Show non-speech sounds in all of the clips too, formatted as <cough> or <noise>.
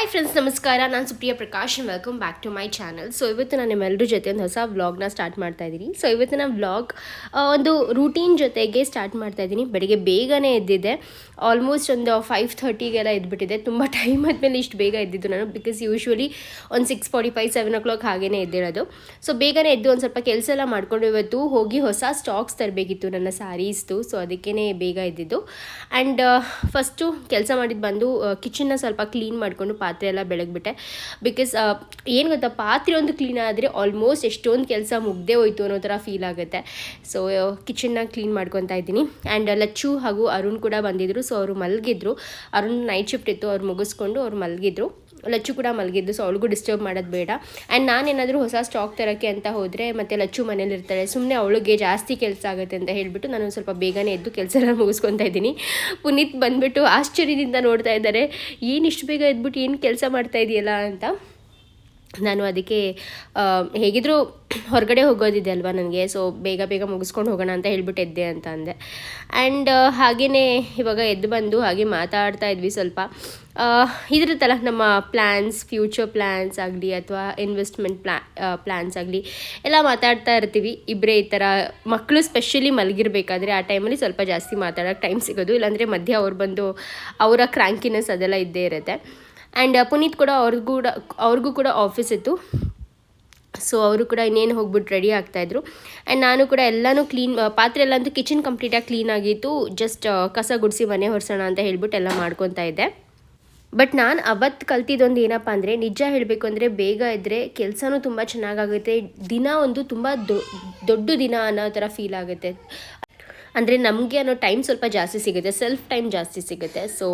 Hi friends ನಮಸ್ಕಾರ. ನಾನು Supriya Prakash welcome back to my channel so ಇವತ್ತು ನಾನು ನಿಮ್ಮೆಲ್ಲರ ಜೊತೆ ಒಂದು ಹೊಸ ವ್ಲಾಗ್ನ ಸ್ಟಾರ್ಟ್ ಮಾಡ್ತಾ ಇದ್ದೀನಿ ಸೊ ನಾನು ವ್ಲಾಗ್ ಒಂದು ರೂಟೀನ್ ಜೊತೆಗೆ ಸ್ಟಾರ್ಟ್ ಮಾಡ್ತಾ ಇದ್ದೀನಿ ಬೆಳಿಗ್ಗೆ ಬೇಗನೆ ಎದ್ದಿದ್ದೆ. ಆಲ್ಮೋಸ್ಟ್ ಒಂದು ಫೈವ್ ಥರ್ಟಿಗೆಲ್ಲ ಎದ್ಬಿಟ್ಟಿದೆ ತುಂಬ ಟೈಮ್ ಆದಮೇಲೆ ಇಷ್ಟು ಬೇಗ ಎದ್ದಿದ್ದು ನಾನು ಬಿಕಾಸ್ ಯೂಶ್ವಲಿ ಒಂದು six forty five seven o'clock ಹಾಗೇ ಎದ್ದಿರೋದು ಸೊ ಬೇಗನೆ ಎದ್ದು ಒಂದು ಸ್ವಲ್ಪ ಕೆಲಸ ಎಲ್ಲ ಮಾಡ್ಕೊಂಡು ಇವತ್ತು ಹೋಗಿ ಹೊಸ ಸ್ಟಾಕ್ಸ್ ತರಬೇಕಿತ್ತು ನನ್ನ ಸ್ಯಾರೀಸ್ದು ಸೊ ಅದಕ್ಕೇ ಬೇಗ ಎದ್ದಿದ್ದು. ಆ್ಯಂಡ್ ಫಸ್ಟು ಕೆಲಸ ಮಾಡಿದ್ದು ಬಂದು ಕಿಚನ್ನ ಸ್ವಲ್ಪ ಕ್ಲೀನ್ ಮಾಡಿಕೊಂಡು ಪಾತ್ರೆ ಎಲ್ಲ ಬೆಳಗ್ಬಿಟ್ಟೆ. ಬಿಕಾಸ್ ಏನು ಗೊತ್ತಾ, ಪಾತ್ರೆ ಒಂದು ಕ್ಲೀನ್ ಆದರೆ ಆಲ್ಮೋಸ್ಟ್ ಎಷ್ಟೊಂದು ಕೆಲಸ ಮುಗ್ದೇ ಹೋಯ್ತು ಅನ್ನೋ ಥರ ಫೀಲ್ ಆಗುತ್ತೆ. ಸೊ ಕಿಚನ್ನ ಕ್ಲೀನ್ ಮಾಡ್ಕೊತಾ ಇದ್ದೀನಿ. ಆ್ಯಂಡ್ ಲಚ್ಚು ಹಾಗೂ ಅರುಣ್ ಕೂಡ ಬಂದಿದ್ದರು ಸೊ ಅವರು ಮಲಗಿದ್ರು. ಅರುಣ್ ನೈಟ್ ಶಿಫ್ಟ್ ಇತ್ತು, ಅವ್ರು ಮುಗಿಸ್ಕೊಂಡು ಅವ್ರು ಮಲಗಿದ್ರು. ಲಚ್ಚು ಕೂಡ ಮಲಗಿದ್ದು ಸೊ ಅವಳಿಗೂ ಡಿಸ್ಟರ್ಬ್ ಮಾಡೋದು ಬೇಡ. ಆ್ಯಂಡ್ ನಾನೇನಾದರೂ ಹೊಸ ಸ್ಟಾಕ್ ತರೋಕ್ಕೆ ಅಂತ ಹೋದರೆ ಮತ್ತು ಲಚ್ಚು ಮನೇಲಿರ್ತಾಳೆ ಸುಮ್ಮನೆ ಅವಳಿಗೆ ಜಾಸ್ತಿ ಕೆಲಸ ಆಗುತ್ತೆ ಅಂತ ಹೇಳಿಬಿಟ್ಟು ನಾನು ಸ್ವಲ್ಪ ಬೇಗನೆ ಎದ್ದು ಕೆಲಸ ಮುಗಿಸ್ಕೊತಾ ಇದ್ದೀನಿ. ಪುನೀತ್ ಬಂದುಬಿಟ್ಟು ಆಶ್ಚರ್ಯದಿಂದ ನೋಡ್ತಾ ಇದ್ದಾರೆ, ಏನು ಇಷ್ಟು ಬೇಗ ಎದ್ಬಿಟ್ಟು ಏನು ಕೆಲಸ ಮಾಡ್ತಾ ಇದೆಯಲ್ಲ ಅಂತ. ನಾನು ಅದಕ್ಕೆ ಹೇಗಿದ್ರು ಹೇಗಿದ್ರೂ ಹೊರಗಡೆ ಹೋಗೋದಿದೆ ಅಲ್ವಾ ನನಗೆ ಸೊ ಬೇಗ ಬೇಗ ಮುಗಿಸ್ಕೊಂಡು ಹೋಗೋಣ ಅಂತ ಹೇಳ್ಬಿಟ್ಟು ಎದ್ದೆ ಅಂತ ಅಂದೆ. ಆ್ಯಂಡ್ ಹಾಗೆಯೇ ಇವಾಗ ಎದ್ದು ಬಂದು ಹಾಗೆ ಮಾತಾಡ್ತಾ ಇದ್ವಿ ಸ್ವಲ್ಪ. ಇದಿರುತ್ತಲ್ಲ ನಮ್ಮ ಪ್ಲ್ಯಾನ್ಸ್ ಫ್ಯೂಚರ್ ಪ್ಲ್ಯಾನ್ಸ್ ಆಗಲಿ ಅಥವಾ ಇನ್ವೆಸ್ಟ್ಮೆಂಟ್ ಪ್ಲ್ಯಾ ಪ್ಲ್ಯಾನ್ಸ್ ಆಗಲಿ ಎಲ್ಲ ಮಾತಾಡ್ತಾ ಇರ್ತೀವಿ. ಇಬ್ಬರೇ ಈ ಥರ ಮಕ್ಕಳು ಸ್ಪೆಷಲಿ ಮಲಗಿರ್ಬೇಕಾದ್ರೆ ಆ ಟೈಮಲ್ಲಿ ಸ್ವಲ್ಪ ಜಾಸ್ತಿ ಮಾತಾಡೋಕ್ಕೆ ಟೈಮ್ ಸಿಗೋದು. ಇಲ್ಲಾಂದರೆ ಮಧ್ಯೆ ಅವ್ರು ಬಂದು ಅವರ ಕ್ರ್ಯಾಂಕಿನೆಸ್ ಅದೆಲ್ಲ ಇದ್ದೇ ಇರುತ್ತೆ. ಆ್ಯಂಡ್ ಪುನೀತ್ ಕೂಡ ಅವ್ರಿಗೂ ಕೂಡ ಅವ್ರಿಗೂ ಕೂಡ ಆಫೀಸ್ ಇತ್ತು. ಸೊ ಅವರು ಕೂಡ ಇನ್ನೇನು ಹೋಗ್ಬಿಟ್ಟು ರೆಡಿ ಆಗ್ತಾಯಿದ್ರು ಆ್ಯಂಡ್ ನಾನು ಕೂಡ ಎಲ್ಲನೂ ಕ್ಲೀನ್ ಪಾತ್ರೆ ಎಲ್ಲ ಅಂತೂ ಕಿಚನ್ ಕಂಪ್ಲೀಟಾಗಿ ಕ್ಲೀನ್ ಆಗಿತ್ತು. ಜಸ್ಟ್ ಕಸ ಗುಡಿಸಿ ಮನೆ ಹೊರಿಸೋಣ ಅಂತ ಹೇಳ್ಬಿಟ್ಟು ಎಲ್ಲ ಮಾಡ್ಕೊತಾ ಇದ್ದೆ. ಬಟ್ ನಾನು ಅವತ್ತು ಕಲ್ತಿದ್ದೊಂದು ಏನಪ್ಪ ಅಂದರೆ, ನಿಜ ಹೇಳಬೇಕು ಅಂದರೆ ಬೇಗ ಇದ್ದರೆ ಕೆಲಸನೂ ತುಂಬ ಚೆನ್ನಾಗಾಗುತ್ತೆ ದಿನ ಒಂದು ತುಂಬ ದೊಡ್ಡ ದಿನ ಅನ್ನೋ ಥರ ಫೀಲ್ ಆಗುತ್ತೆ. ಅಂದರೆ ನಮಗೆ ಅನ್ನೋ ಟೈಮ್ ಸ್ವಲ್ಪ ಜಾಸ್ತಿ ಸಿಗುತ್ತೆ ಸೆಲ್ಫ್ ಟೈಮ್ ಜಾಸ್ತಿ ಸಿಗುತ್ತೆ. ಸೊ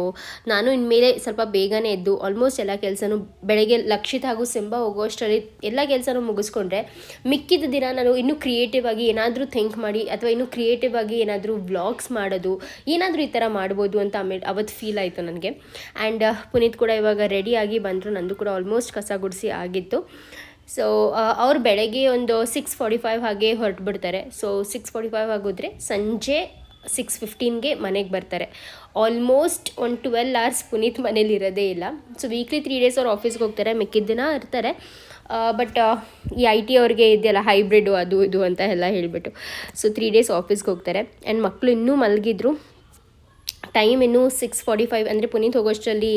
ನಾನು ಇನ್ಮೇಲೆ ಸ್ವಲ್ಪ ಬೇಗನೆ ಎದ್ದು ಆಲ್ಮೋಸ್ಟ್ ಎಲ್ಲ ಕೆಲಸನೂ ಬೆಳಗ್ಗೆ ಲಕ್ಷಿತ ಹಾಗೂ ಸಿಂಬ ಹೋಗೋಷ್ಟರಲ್ಲಿ ಎಲ್ಲ ಕೆಲಸನೂ ಮುಗಿಸ್ಕೊಂಡ್ರೆ ಮಿಕ್ಕಿದ ದಿನ ನಾನು ಇನ್ನೂ ಕ್ರಿಯೇಟಿವ್ ಆಗಿ ಏನಾದರೂ ಥಿಂಕ್ ಮಾಡಿ ಅಥವಾ ಇನ್ನೂ ಕ್ರಿಯೇಟಿವ್ ಆಗಿ ಏನಾದರೂ ವ್ಲಾಗ್ಸ್ ಮಾಡೋದು, ಏನಾದರೂ ಈ ಥರ ಮಾಡ್ಬೋದು ಅಂತ ಆಮೇಲೆ ಅವತ್ತು ಫೀಲ್ ಆಯಿತು ನನಗೆ. ಆ್ಯಂಡ್ ಪುನೀತ್ ಕೂಡ ಇವಾಗ ರೆಡಿಯಾಗಿ ಬಂದರು, ನಂದು ಕೂಡ ಆಲ್ಮೋಸ್ಟ್ ಕಸ ಗುಡಿಸಿ ಆಗಿತ್ತು. ಸೊ ಅವ್ರು ಬೆಳಗ್ಗೆ ಒಂದು ಸಿಕ್ಸ್ ಫಾರ್ಟಿ ಫೈವ್ ಹಾಗೆ ಹೊರಟ್ಬಿಡ್ತಾರೆ. ಸೊ ಸಿಕ್ಸ್ ಫಾರ್ಟಿ ಫೈವ್ ಆಗೋದ್ರೆ ಸಂಜೆ ಸಿಕ್ಸ್ ಫಿಫ್ಟೀನ್ಗೆ ಮನೆಗೆ ಬರ್ತಾರೆ. ಆಲ್ಮೋಸ್ಟ್ ಒಂದು ಟ್ವೆಲ್ ಅವರ್ಸ್ ಪುನೀತ್ ಮನೇಲಿ ಇರೋದೇ ಇಲ್ಲ. ಸೊ ವೀಕ್ಲಿ ತ್ರೀ ಡೇಸ್ ಅವ್ರು ಆಫೀಸ್ಗೆ ಹೋಗ್ತಾರೆ, ಮಿಕ್ಕಿದ ದಿನ ಇರ್ತಾರೆ. ಬಟ್ ಈ ಐ ಟಿ ಅವ್ರಿಗೆ ಇದೆಯಲ್ಲ ಹೈಬ್ರಿಡು ಅದು ಇದು ಅಂತ ಎಲ್ಲ ಹೇಳಿಬಿಟ್ಟು. ಸೊ ತ್ರೀ ಡೇಸ್ ಆಫೀಸ್ಗೆ ಹೋಗ್ತಾರೆ. ಆ್ಯಂಡ್ ಮಕ್ಕಳು ಇನ್ನೂ ಮಲಗಿದ್ರು. ಟೈಮ್ ಇನ್ನು ಸಿಕ್ಸ್ ಫಾರ್ಟಿ ಫೈವ್ ಅಂದರೆ ಪುನೀತ್ ಹೋಗೋಷ್ಟರಲ್ಲಿ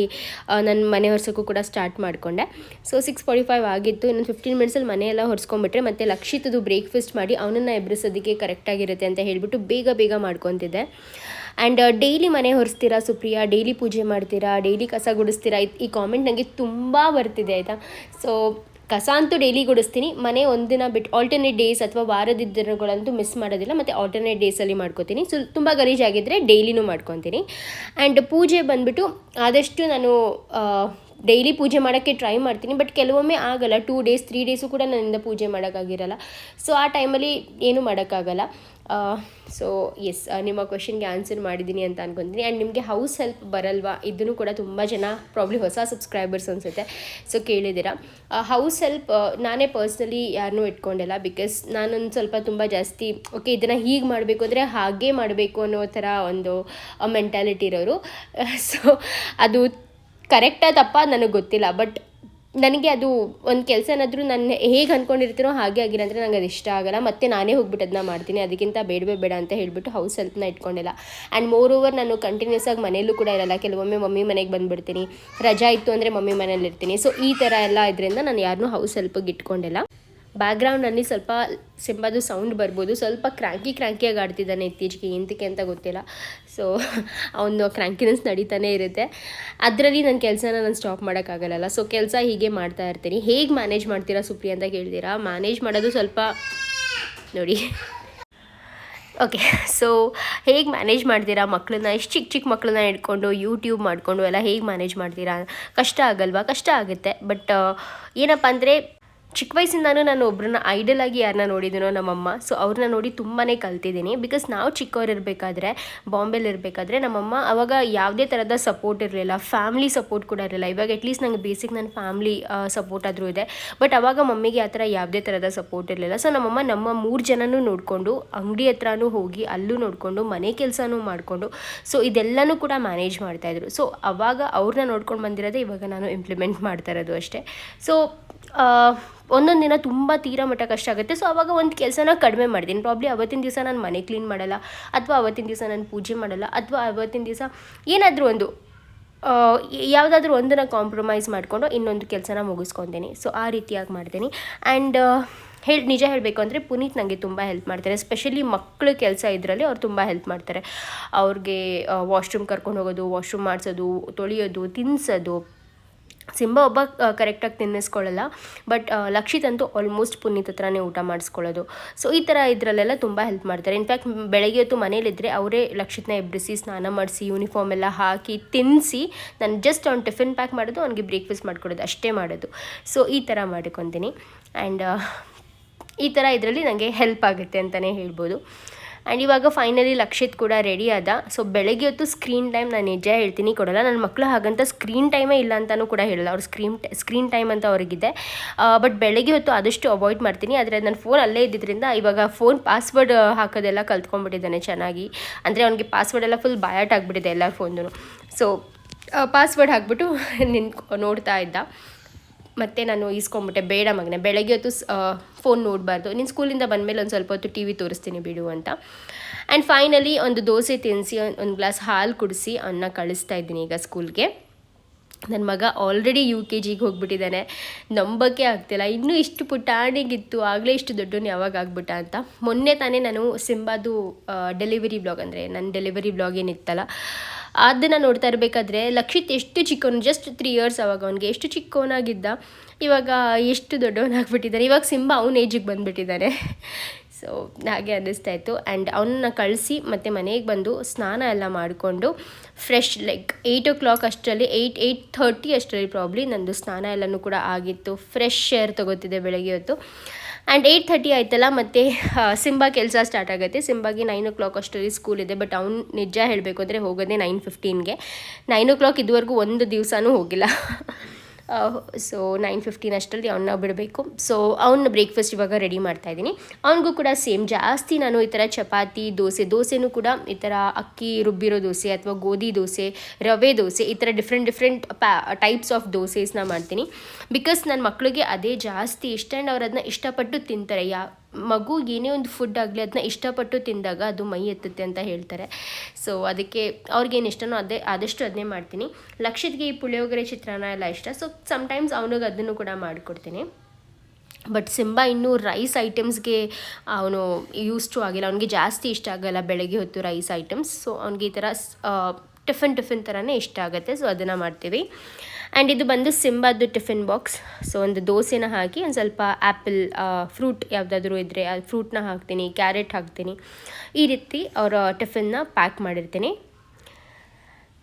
ನನ್ನ ಮನೆ ಹೊರ್ಸೋಕ್ಕೂ ಕೂಡ ಸ್ಟಾರ್ಟ್ ಮಾಡಿಕೊಂಡೆ. ಸೊ ಸಿಕ್ಸ್ ಫಾರ್ಟಿ ಫೈವ್ ಆಗಿತ್ತು, ಇನ್ನೊಂದು ಫಿಫ್ಟೀನ್ ಮಿನಿಟ್ಸಲ್ಲಿ ಮನೆಯೆಲ್ಲ ಹೊರ್ಸ್ಕೊಂಬಿಟ್ರೆ ಮತ್ತು ಲಕ್ಷಿತದು ಬ್ರೇಕ್ಫಾಸ್ಟ್ ಮಾಡಿ ಅವನನ್ನು ಎಬ್ಬರಿಸೋದಕ್ಕೆ ಕರೆಕ್ಟಾಗಿರುತ್ತೆ ಅಂತ ಹೇಳಿಬಿಟ್ಟು ಬೇಗ ಬೇಗ ಮಾಡ್ಕೊತಿದ್ದೆ. ಆ್ಯಂಡ್ ಡೈಲಿ ಮನೆ ಹೊರಿಸ್ತೀರಾ ಸುಪ್ರಿಯಾ? ಡೈಲಿ ಪೂಜೆ ಮಾಡ್ತೀರಾ? ಡೈಲಿ ಕಸ ಗುಡಿಸ್ತೀರಾ? ಈ ಕಾಮೆಂಟ್ ನನಗೆ ತುಂಬ ಬರ್ತಿದೆ, ಆಯಿತಾ? ಸೊ ಕಸ ಅಂತೂ ಡೈಲಿ ಗುಡಿಸ್ತೀನಿ. ಮನೆ ಒಂದಿನ ಬಿಟ್ಟು ಆಲ್ಟರ್ನೇಟ್ ಡೇಸ್ ಅಥವಾ ವಾರದ ಮಿಸ್ ಮಾಡೋದಿಲ್ಲ. ಮತ್ತು ಆಲ್ಟರ್ನೇಟ್ ಡೇಸಲ್ಲಿ ಮಾಡ್ಕೋತೀನಿ. ಸೊ, ತುಂಬ ಗಲೀಜಾಗಿದ್ದರೆ ಡೈಲಿನೂ ಮಾಡ್ಕೊತೀನಿ. ಆ್ಯಂಡ್ ಪೂಜೆ ಬಂದುಬಿಟ್ಟು ಆದಷ್ಟು ನಾನು ಡೈಲಿ ಪೂಜೆ ಮಾಡೋಕ್ಕೆ ಟ್ರೈ ಮಾಡ್ತೀನಿ, ಬಟ್ ಕೆಲವೊಮ್ಮೆ ಆಗಲ್ಲ. ಟೂ ಡೇಸ್ ತ್ರೀ ಡೇಸು ಕೂಡ ನನ್ನಿಂದ ಪೂಜೆ ಮಾಡೋಕ್ಕಾಗಿರಲ್ಲ. ಸೊ ಆ ಟೈಮಲ್ಲಿ ಏನೂ ಮಾಡೋಕ್ಕಾಗಲ್ಲ. ಸೊ ಎಸ್ ನಿಮ್ಮ ಕ್ವೆಶನ್ಗೆ ಆನ್ಸರ್ ಮಾಡಿದ್ದೀನಿ ಅಂತ ಅನ್ಕೊತೀನಿ. ಆ್ಯಂಡ್ ನಿಮಗೆ ಹೌಸ್ ಹೆಲ್ಪ್ ಬರಲ್ವಾ? ಇದನ್ನು ಕೂಡ ತುಂಬ ಜನ ಪ್ರಾಬ್ಲಿ ಹೊಸ ಸಬ್ಸ್ಕ್ರೈಬರ್ಸ್ ಅನಿಸುತ್ತೆ. ಸೊ ಕೇಳಿದ್ದೀರಾ? ಹೌಸ್ ಹೆಲ್ಪ್ ನಾನೇ ಪರ್ಸ್ನಲಿ ಯಾರನ್ನೂ ಇಟ್ಕೊಂಡಿಲ್ಲ ಬಿಕಾಸ್ ನಾನೊಂದು ಸ್ವಲ್ಪ ತುಂಬ ಜಾಸ್ತಿ ಓಕೆ ಇದನ್ನು ಹೀಗೆ ಮಾಡಬೇಕು ಅಂದರೆ ಹಾಗೇ ಮಾಡಬೇಕು ಅನ್ನೋ ಥರ ಒಂದು ಮೆಂಟಾಲಿಟಿ ಇರೋರು. <laughs> ಸೊ ಅದು ಕರೆಕ್ಟಾ ತಪ್ಪ ನನಗೆ ಗೊತ್ತಿಲ್ಲ. ಬಟ್ ನನಗೆ ಅದು ಒಂದು ಕೆಲಸ ಏನಾದರೂ ನಾನು ಹೇಗೆ ಅಂದ್ಕೊಂಡಿರ್ತೀನೋ ಹಾಗೆ ಆಗಿಲ್ಲ ಅಂದರೆ ನಂಗೆ ಅದು ಇಷ್ಟ ಆಗಲ್ಲ. ಮತ್ತೆ ನಾನೇ ಹೋಗ್ಬಿಟ್ಟು ಅದನ್ನ ಮಾಡ್ತೀನಿ. ಅದಕ್ಕಿಂತ ಬೇಡವೇ ಬೇಡ ಅಂತ ಹೇಳಿಬಿಟ್ಟು ಹೌಸ್ ಹೆಲ್ಪ್ನ ಇಟ್ಕೊಂಡಿಲ್ಲ. ಆ್ಯಂಡ್ ಮೋರ್ ಓವರ್ ನಾನು ಕಂಟಿನ್ಯೂಸ್ ಆಗಿ ಮನೆಯಲ್ಲೂ ಕೂಡ ಇರಲ್ಲ. ಕೆಲವೊಮ್ಮೆ ಮಮ್ಮಿ ಮನೆಗೆ ಬಂದುಬಿಡ್ತೀನಿ. ರಜಾ ಇತ್ತು ಅಂದರೆ ಮಮ್ಮಿ ಮನೇಲಿ ಇರ್ತೀನಿ ಸೊ ಈ ಥರ ಎಲ್ಲ ಇದರಿಂದ ನಾನು ಯಾರನ್ನೂ ಹೌಸ್ ಹೆಲ್ಪಿಗೆ ಇಟ್ಕೊಂಡಿಲ್ಲ. ಬ್ಯಾಕ್ಗ್ರೌಂಡಲ್ಲಿ ಸ್ವಲ್ಪ ಸಿಂಬದು ಸೌಂಡ್ ಬರ್ಬೋದು. ಸ್ವಲ್ಪ ಕ್ರ್ಯಾಂಕಿ ಕ್ರ್ಯಾಂಕಿಯಾಗಿ ಆಡ್ತಿದ್ದಾನೆ ಇತ್ತೀಚೆಗೆ. ಎಂತಕ್ಕೆ ಅಂತ ಗೊತ್ತಿಲ್ಲ. ಸೊ ಅವನು ಕ್ರ್ಯಾಂಕಿನೆಸ್ ನಡೀತಾನೆ ಇರುತ್ತೆ. ಅದರಲ್ಲಿ ನನ್ನ ಕೆಲಸನ ನಾನು ಸ್ಟಾಪ್ ಮಾಡೋಕ್ಕಾಗಲ್ಲ ಸೊ ಕೆಲಸ ಹೀಗೆ ಮಾಡ್ತಾ ಇರ್ತೀನಿ. ಹೇಗೆ ಮ್ಯಾನೇಜ್ ಮಾಡ್ತೀರಾ ಸುಪ್ರಿ ಅಂತ ಕೇಳ್ತೀರಾ? ಮ್ಯಾನೇಜ್ ಮಾಡೋದು ಸ್ವಲ್ಪ ನೋಡಿ. ಓಕೆ ಸೊ ಹೇಗೆ ಮ್ಯಾನೇಜ್ ಮಾಡ್ತೀರಾ ಮಕ್ಕಳನ್ನ ಇಷ್ಟು ಚಿಕ್ಕ ಚಿಕ್ಕ ಮಕ್ಕಳನ್ನ ಇಟ್ಕೊಂಡು ಯೂಟ್ಯೂಬ್ ಮಾಡಿಕೊಂಡು ಎಲ್ಲ ಹೇಗೆ ಮ್ಯಾನೇಜ್ ಮಾಡ್ತೀರಾ? ಕಷ್ಟ ಆಗಲ್ವಾ? ಕಷ್ಟ ಆಗುತ್ತೆ. ಬಟ್ ಏನಪ್ಪ ಅಂದರೆ ಚಿಕ್ಕ ವಯಸ್ಸಿಂದನೂ ನಾನು ಒಬ್ಬರನ್ನ ಐಡಲ್ ಆಗಿ ಯಾರನ್ನ ನೋಡಿದ್ದೀನೋ ನಮ್ಮಮ್ಮ. ಸೊ ಅವ್ರನ್ನ ನೋಡಿ ತುಂಬಾ ಕಲ್ತಿದ್ದೀನಿ. ಬಿಕಾಸ್ ನಾವು ಚಿಕ್ಕವ್ರು ಇರಬೇಕಾದ್ರೆ ಬಾಂಬೆಲಿ ಇರಬೇಕಾದ್ರೆ ನಮ್ಮಮ್ಮ ಅವಾಗ ಯಾವುದೇ ಥರದ ಸಪೋರ್ಟ್ ಇರಲಿಲ್ಲ. ಫ್ಯಾಮ್ಲಿ ಸಪೋರ್ಟ್ ಕೂಡ ಇರಲಿಲ್ಲ. ಇವಾಗ ಅಟ್ಲೀಸ್ಟ್ ನಂಗೆ ಬೇಸಿಕ್ ನನ್ನ ಫ್ಯಾಮ್ಲಿ ಸಪೋರ್ಟ್ ಆದರೂ ಇದೆ. ಬಟ್ ಅವಾಗ ಮಮ್ಮಿಗೆ ಆ ಥರ ಯಾವುದೇ ಥರದ ಸಪೋರ್ಟ್ ಇರಲಿಲ್ಲ. ಸೊ ನಮ್ಮಮ್ಮ ನಮ್ಮ ಮೂರು ಜನನೂ ನೋಡಿಕೊಂಡು, ಅಂಗಡಿ ಹತ್ರನೂ ಹೋಗಿ, ಅಲ್ಲೂ ನೋಡಿಕೊಂಡು, ಮನೆ ಕೆಲಸನೂ ಮಾಡಿಕೊಂಡು ಸೊ ಇದೆಲ್ಲನೂ ಕೂಡ ಮ್ಯಾನೇಜ್ ಮಾಡ್ತಾಯಿದ್ರು ಸೊ ಅವಾಗ ಅವ್ರನ್ನ ನೋಡ್ಕೊಂಡು ಬಂದಿರೋದೇ ಇವಾಗ ನಾನು ಇಂಪ್ಲಿಮೆಂಟ್ ಮಾಡ್ತಾ ಇರೋದು ಅಷ್ಟೇ. ಸೊ ಒಂದೊಂದು ದಿನ ತುಂಬ ತೀರಾ ಮಟ್ಟ ಕಷ್ಟ ಆಗುತ್ತೆ. ಸೊ ಅವಾಗ ಒಂದು ಕೆಲಸನ ಕಡಿಮೆ ಮಾಡ್ತೀನಿ. ಪ್ರಾಬ್ಲಿ ಅವತ್ತಿನ ದಿವಸ ನಾನು ಮನೆ ಕ್ಲೀನ್ ಮಾಡಲ್ಲ, ಅಥವಾ ಅವತ್ತಿನ ದಿವಸ ನಾನು ಪೂಜೆ ಮಾಡಲ್ಲ, ಅಥವಾ ಅವತ್ತಿನ ದಿವಸ ಏನಾದರೂ ಒಂದು ಯಾವುದಾದ್ರೂ ಒಂದನ್ನು ಕಾಂಪ್ರಮೈಸ್ ಮಾಡಿಕೊಂಡು ಇನ್ನೊಂದು ಕೆಲಸನ ಮುಗಿಸ್ಕೊತೀನಿ. ಸೊ ಆ ರೀತಿಯಾಗಿ ಮಾಡ್ತೀನಿ. ಆ್ಯಂಡ್ ಹೇಳಿ, ನಿಜ ಹೇಳಬೇಕು ಅಂದರೆ ಪುನೀತ್ ನನಗೆ ತುಂಬ ಹೆಲ್ಪ್ ಮಾಡ್ತಾರೆ. ಸ್ಪೆಷಲಿ ಮಕ್ಕಳ ಕೆಲಸ ಇದರಲ್ಲಿ ಅವ್ರು ತುಂಬ ಹೆಲ್ಪ್ ಮಾಡ್ತಾರೆ. ಅವ್ರಿಗೆ ವಾಶ್ರೂಮ್ ಕರ್ಕೊಂಡು ಹೋಗೋದು ವಾಶ್ರೂಮ್ ಮಾಡಿಸೋದು, ತೊಳೆಯೋದು ತಿನ್ನಿಸೋದು ಸಿಂಬ ಒಬ್ಬ ಕರೆಕ್ಟಾಗಿ ತಿನ್ನಿಸ್ಕೊಳ್ಳಲ್ಲ. ಬಟ್ ಲಕ್ಷಿತ್ ಅಂತೂ ಆಲ್ಮೋಸ್ಟ್ ಪುನೀತ್ ಹತ್ರನೇ ಊಟ ಮಾಡಿಸ್ಕೊಳ್ಳೋದು. ಸೊ ಈ ಥರ ಇದರಲ್ಲೆಲ್ಲ ತುಂಬ ಹೆಲ್ಪ್ ಮಾಡ್ತಾರೆ. ಇನ್ಫ್ಯಾಕ್ಟ್ ಬೆಳಗ್ಗೆ ಹೊತ್ತು ಮನೇಲಿದ್ದರೆ ಅವರೇ ಲಕ್ಷಿತ್ನ ಎಬ್ಬಿಸಿ, ಸ್ನಾನ ಮಾಡಿಸಿ ಯೂನಿಫಾರ್ಮ್ ಎಲ್ಲ ಹಾಕಿ ತಿನ್ನಿಸಿ ನಾನು ಜಸ್ಟ್ ಅವ್ನು ಟಿಫಿನ್ ಪ್ಯಾಕ್ ಮಾಡೋದು, ಅವ್ನಿಗೆ ಬ್ರೇಕ್ಫಾಸ್ಟ್ ಮಾಡಿಕೊಡೋದು, ಅಷ್ಟೇ ಮಾಡೋದು. ಸೊ ಈ ಥರ ಮಾಡ್ಕೊತೀನಿ. ಆ್ಯಂಡ್ ಈ ಥರ ಇದರಲ್ಲಿ ನನಗೆ ಹೆಲ್ಪ್ ಆಗುತ್ತೆ ಅಂತಲೇ ಹೇಳ್ಬೋದು. ಆ್ಯಂಡ್ ಇವಾಗ ಫೈನಲಿ ಲಕ್ಷಿತ್ ಕೂಡ ರೆಡಿ ಅದ ಸೊ ಬೆಳಗ್ಗೆ ಹೊತ್ತು ಸ್ಕ್ರೀನ್ ಟೈಮ್ ನಾನು ನಿಜ ಹೇಳ್ತೀನಿ ಕೊಡಲ್ಲ. ನನ್ನ ಮಕ್ಕಳು ಹಾಗಂತ ಸ್ಕ್ರೀನ್ ಟೈಮೇ ಇಲ್ಲ ಅಂತಲೂ ಕೂಡ ಹೇಳಲ್ಲ. ಅವ್ರು ಸ್ಕ್ರೀನ್ ಸ್ಕ್ರೀನ್ ಟೈಮ್ ಅಂತ ಅವ್ರಿಗಿದೆ. ಬಟ್ ಬೆಳಗ್ಗೆ ಹೊತ್ತು ಆದಷ್ಟು ಅವಾಯ್ಡ್ ಮಾಡ್ತೀನಿ. ಆದರೆ ನನ್ನ ಫೋನ್ ಅಲ್ಲೇ ಇದ್ದಿದ್ದರಿಂದ ಇವಾಗ ಫೋನ್ ಪಾಸ್ವರ್ಡ್ ಹಾಕೋದೆಲ್ಲ ಕಲ್ತ್ಕೊಂಡ್ಬಿಟ್ಟಿದ್ದಾನೆ ಚೆನ್ನಾಗಿ. ಅಂದರೆ ಅವನಿಗೆ ಪಾಸ್ವರ್ಡ್ ಎಲ್ಲ ಫುಲ್ ಬಾಯಾಟ್ ಆಗಿಬಿಟ್ಟಿದೆ ಎಲ್ಲ ಫೋನ್ದು ಸೊ ಪಾಸ್ವರ್ಡ್ ಹಾಕ್ಬಿಟ್ಟು ನಿನ್ ನೋಡ್ತಾ ಇದ್ದ. ಮತ್ತೆ ನಾನು ಈಸ್ಕೊಂಬಿಟ್ಟೆ. ಬೇಡ ಮಗನೆ, ಬೆಳಗ್ಗೆ ಹೊತ್ತು ಫೋನ್ ನೋಡಬಾರ್ದು. ನೀನು ಸ್ಕೂಲಿಂದ ಬಂದಮೇಲೆ ಒಂದು ಸ್ವಲ್ಪ ಹೊತ್ತು ಟಿ ವಿ ತೋರಿಸ್ತೀನಿ ಬಿಡು ಅಂತ. ಆ್ಯಂಡ್ ಫೈನಲಿ ಒಂದು ದೋಸೆ ತಿನ್ನಿಸಿ ಒಂದು ಗ್ಲಾಸ್ ಹಾಲು ಕುಡಿಸಿ ಅನ್ನ ಕಳಿಸ್ತಾ ಇದ್ದೀನಿ ಈಗ ಸ್ಕೂಲ್ಗೆ. ನನ್ನ ಮಗ ಆಲ್ರೆಡಿ ಯು ಕೆ ಜಿಗೆ ಹೋಗ್ಬಿಟ್ಟಿದ್ದಾನೆ. ನಂಬಕ್ಕೆ ಆಗ್ತಿಲ್ಲ. ಇನ್ನೂ ಇಷ್ಟು ಪುಟಾಣಿಗಿತ್ತು. ಆಗಲೇ ಇಷ್ಟು ದೊಡ್ಡವನು ಯಾವಾಗ ಆಗ್ಬಿಟ್ಟ ಅಂತ. ಮೊನ್ನೆ ತಾನೇ ನಾನು ಸಿಂಬಾದು ಡೆಲಿವರಿ ಬ್ಲಾಗ್ ಅಂದರೆ ನನ್ನ ಡೆಲಿವರಿ ಬ್ಲಾಗ್ ಏನಿತ್ತಲ್ಲ ಅದನ್ನು ನೋಡ್ತಾ ಇರಬೇಕಾದ್ರೆ ಲಕ್ಷಿತ್ ಎಷ್ಟು ಚಿಕ್ಕವನು ಜಸ್ಟ್ ತ್ರೀ ಇಯರ್ಸ್ ಅವಾಗ ಅವನಿಗೆ ಎಷ್ಟು ಚಿಕ್ಕವನಾಗಿದ್ದ, ಇವಾಗ ಎಷ್ಟು ದೊಡ್ಡವನಾಗ್ಬಿಟ್ಟಿದ್ದಾನೆ ಇವಾಗ ಸಿಂಬ ಅವನ ಏಜಿಗೆ ಬಂದುಬಿಟ್ಟಿದ್ದಾರೆ ಸೊ ಹಾಗೆ ಅನ್ನಿಸ್ತಾ ಇತ್ತು. ಆ್ಯಂಡ್ ಅವನನ್ನ ಕಳಿಸಿ ಮತ್ತು ಮನೆಗೆ ಬಂದು ಸ್ನಾನ ಎಲ್ಲ ಮಾಡಿಕೊಂಡು fresh like eight o'clock ಅಷ್ಟರಲ್ಲಿ ಏಯ್ಟ್ ಏಯ್ಟ್ ಥರ್ಟಿ ಅಷ್ಟರಲ್ಲಿ ಪ್ರಾಬ್ಲಿ ನಂದು ಸ್ನಾನ ಎಲ್ಲನೂ ಕೂಡ ಆಗಿತ್ತು. ಫ್ರೆಶ್ ಏರ್ ತೊಗೋತಿದ್ದೆ ಬೆಳಗ್ಗೆ ಹೊತ್ತು. ಆ್ಯಂಡ್ ಏಯ್ಟ್ ಥರ್ಟಿ ಆಯ್ತಲ್ಲ, ಮತ್ತು ಸಿಂಬಾ ಕೆಲಸ ಸ್ಟಾರ್ಟ್ ಆಗುತ್ತೆ. ಸಿಂಬಾಗೆ ನೈನ್ ಓ ಕ್ಲಾಕ್ ಅಷ್ಟರಲ್ಲಿ ಸ್ಕೂಲ್ ಇದೆ ಬಟ್ ಅವ್ನು ನಿಜ ಹೇಳಬೇಕು ಅಂದರೆ ಹೋಗೋದೇ ನೈನ್ ಫಿಫ್ಟೀನ್ಗೆ ನೈನ್ ಓ ಕ್ಲಾಕ್ ಇದುವರೆಗೂ ಒಂದು ದಿವಸನೂ ಹೋಗಿಲ್ಲ. ಸೊ ನೈನ್ ಫಿಫ್ಟೀನ್ ಅಷ್ಟರಲ್ಲಿ ಅವನ್ನ ಬಿಡಬೇಕು. ಸೊ ಅವನ್ನ ಬ್ರೇಕ್ಫಾಸ್ಟ್ ಇವಾಗ ರೆಡಿ ಮಾಡ್ತಾ ಇದ್ದೀನಿ. ಅವನಿಗೂ ಕೂಡ ಸೇಮ್ ಜಾಸ್ತಿ ನಾನು ಈ ಥರ ಚಪಾತಿ, ದೋಸೆ, ದೋಸೆನೂ ಕೂಡ ಈ ಥರ ಅಕ್ಕಿ ರುಬ್ಬಿರೋ ದೋಸೆ ಅಥವಾ ಗೋಧಿ ದೋಸೆ, ರವೆ ದೋಸೆ ಈ ಥರ ಡಿಫ್ರೆಂಟ್ ಡಿಫ್ರೆಂಟ್ ಪ್ಯಾ ಟೈಪ್ಸ್ ಆಫ್ ದೋಸೆಸ್ನ ಮಾಡ್ತೀನಿ. ಬಿಕಾಸ್ ನನ್ನ ಮಕ್ಕಳಿಗೆ ಅದೇ ಜಾಸ್ತಿ ಇಷ್ಟ ಆ್ಯಂಡ್ ಅವ್ರು ಅದನ್ನ ಇಷ್ಟಪಟ್ಟು ತಿಂತಾರೆ ಯಾ ಮಗು ಏನೇ ಒಂದು ಫುಡ್ ಆಗಲಿ ಅದನ್ನ ಇಷ್ಟಪಟ್ಟು ತಿಂದಾಗ ಅದು ಮೈ ಎತ್ತುತ್ತೆ ಅಂತ ಹೇಳ್ತಾರೆ. ಸೊ ಅದಕ್ಕೆ ಅವ್ರಿಗೇನು ಇಷ್ಟನೋ ಅದೇ, ಆದಷ್ಟು ಅದನ್ನೇ ಮಾಡ್ತೀನಿ. ಲಕ್ಷಿತ್ಗೆ ಈ ಪುಳಿಯೋಗರೆ ಚಿತ್ರಾನ್ನ ಎಲ್ಲ ಇಷ್ಟ. ಸೊ ಸಮ್ಟೈಮ್ಸ್ ಅವನಿಗೆ ಅದನ್ನು ಕೂಡ ಮಾಡಿಕೊಡ್ತೀನಿ. ಬಟ್ ಸಿಂಬಾ ಇನ್ನೂ ರೈಸ್ ಐಟಮ್ಸ್ಗೆ ಅವನು ಯೂಸ್ ಟು ಆಗಿಲ್ಲ. ಅವನಿಗೆ ಜಾಸ್ತಿ ಇಷ್ಟ ಆಗಲ್ಲ ಬೆಳಗ್ಗೆ ಹೊತ್ತು ರೈಸ್ ಐಟಮ್ಸ್ ಸೊ ಅವ್ನಿಗೆ ಈ ಥರ ಟಿಫಿನ್ ಟಿಫಿನ್ ಥರನೇ ಇಷ್ಟ ಆಗುತ್ತೆ. ಸೊ ಅದನ್ನು ಮಾಡ್ತೀವಿ. ಆ್ಯಂಡ್ ಇದು ಬಂದು ಸಿಂಬಾದು ಟಿಫಿನ್ ಬಾಕ್ಸ್. ಸೊ ಒಂದು ದೋಸೆನ ಹಾಕಿ, ಒಂದು ಸ್ವಲ್ಪ ಆ್ಯಪಲ್ ಫ್ರೂಟ್ ಯಾವುದಾದ್ರೂ ಇದ್ದರೆ ಅದು ಫ್ರೂಟ್ನ ಹಾಕ್ತೀನಿ ಕ್ಯಾರೆಟ್ ಹಾಕ್ತೀನಿ. ಈ ರೀತಿ ಅವರ ಟಿಫಿನ್ನ ಪ್ಯಾಕ್ ಮಾಡಿರ್ತೀನಿ.